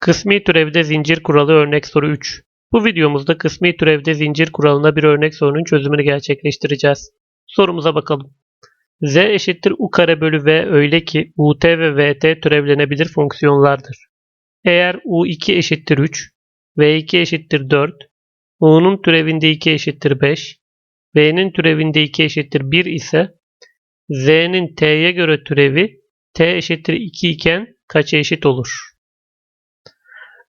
Kısmi türevde zincir kuralı örnek soru 3. Bu videomuzda kısmi türevde zincir kuralına bir örnek sorunun çözümünü gerçekleştireceğiz. Sorumuza bakalım. z eşittir u kare bölü v öyle ki ut ve vt türevlenebilir fonksiyonlardır. Eğer u2 eşittir 3, v2 eşittir 4, u'nun türevinde 2 eşittir 5, v'nin türevinde 2 eşittir 1 ise z'nin t'ye göre türevi t eşittir 2 iken kaça eşit olur?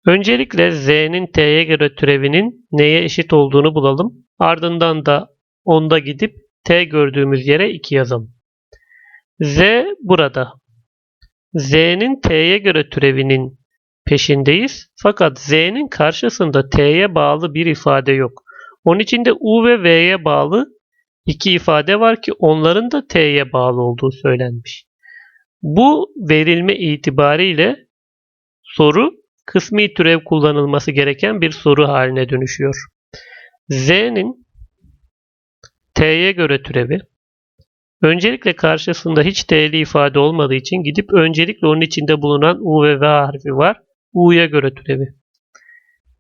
Öncelikle z'nin t'ye göre türevinin neye eşit olduğunu bulalım. Ardından da onda gidip t gördüğümüz yere 2 yazalım. z burada. z'nin t'ye göre türevinin peşindeyiz. Fakat z'nin karşısında t'ye bağlı bir ifade yok. Onun için de u ve v'ye bağlı iki ifade var ki onların da t'ye bağlı olduğu söylenmiş. Bu verilme itibariyle soru kısmi türev kullanılması gereken bir soru haline dönüşüyor. Z'nin T'ye göre türevi öncelikle karşısında hiç T'li ifade olmadığı için gidip öncelikle onun içinde bulunan U ve V harfi var. U'ya göre türevi.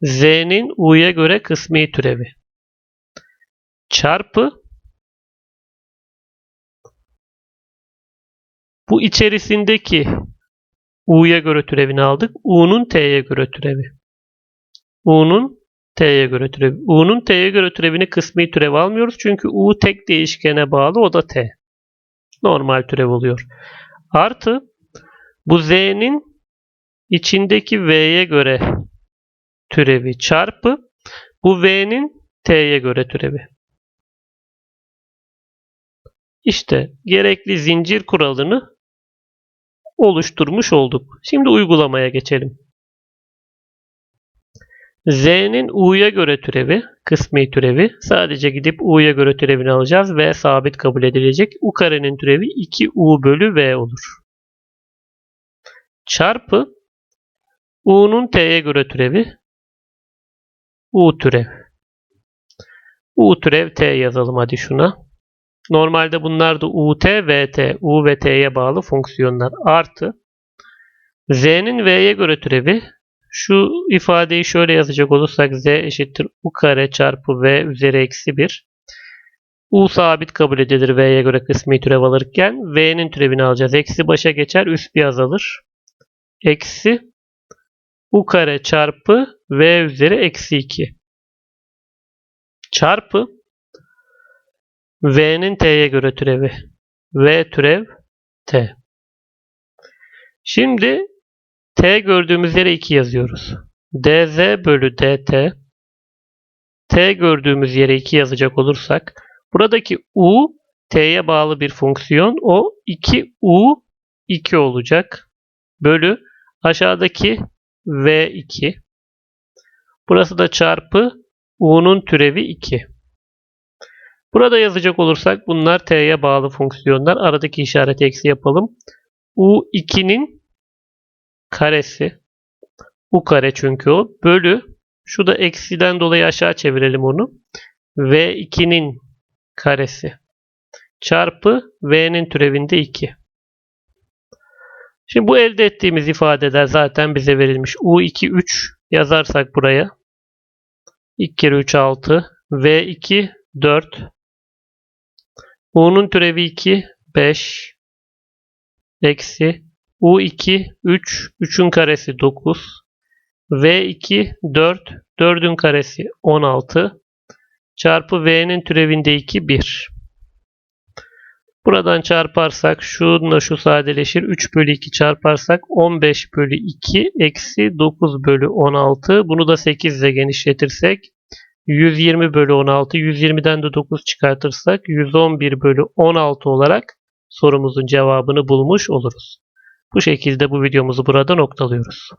Z'nin U'ya göre kısmi türevi. Çarpı bu içerisindeki U'ya göre türevini aldık. U'nun T'ye göre türevi. U'nun T'ye göre türevi. U'nun T'ye göre türevini kısmi türev almıyoruz. Çünkü U tek değişkene bağlı. O da T. Normal türev oluyor. Artı bu Z'nin içindeki V'ye göre türevi çarpı bu V'nin T'ye göre türevi. İşte gerekli zincir kuralını oluşturmuş olduk. Şimdi uygulamaya geçelim. Z'nin U'ya göre türevi, kısmi türevi. Sadece gidip U'ya göre türevini alacağız ve sabit kabul edilecek. U karenin türevi 2U bölü V olur. Çarpı U'nun T'ye göre türevi U türev. U türev T yazalım hadi şuna. Normalde bunlar da UT, VT, U ve T'ye bağlı fonksiyonlar. Artı Z'nin V'ye göre türevi şu ifadeyi şöyle yazacak olursak Z eşittir U kare çarpı V üzeri eksi 1. U sabit kabul edilir V'ye göre kısmi türev alırken V'nin türevini alacağız. Eksi başa geçer üst bir azalır. Eksi U kare çarpı V üzeri eksi 2. Çarpı V'nin T'ye göre türevi. V türev T. Şimdi T gördüğümüz yere 2 yazıyoruz. dz bölü dt T gördüğümüz yere 2 yazacak olursak buradaki u t'ye bağlı bir fonksiyon. O 2u 2 olacak. Bölü aşağıdaki v2 Burası da çarpı u'nun türevi 2. Burada yazacak olursak bunlar t'ye bağlı fonksiyonlar. Aradaki işareti eksi yapalım. u2'nin karesi u kare çünkü o bölü şu da eksiden dolayı aşağı çevirelim onu. v2'nin karesi çarpı v'nin türevinde 2. Şimdi bu elde ettiğimiz ifadeler zaten bize verilmiş. u2 3 yazarsak buraya 2 kere 3 6 v2 4 u'nun türevi 2 5 eksi U2 3, 3'ün karesi 9. V2 4, 4'ün karesi 16. Çarpı V'nin türevinde 2 1. Buradan çarparsak şununla şu sadeleşir. 3 bölü 2 çarparsak 15 bölü 2 eksi 9 bölü 16. Bunu da 8 ile genişletirsek 120 bölü 16. 120'den de 9 çıkartırsak 111 bölü 16 olarak sorumuzun cevabını bulmuş oluruz. Bu şekilde bu videomuzu burada noktalıyoruz.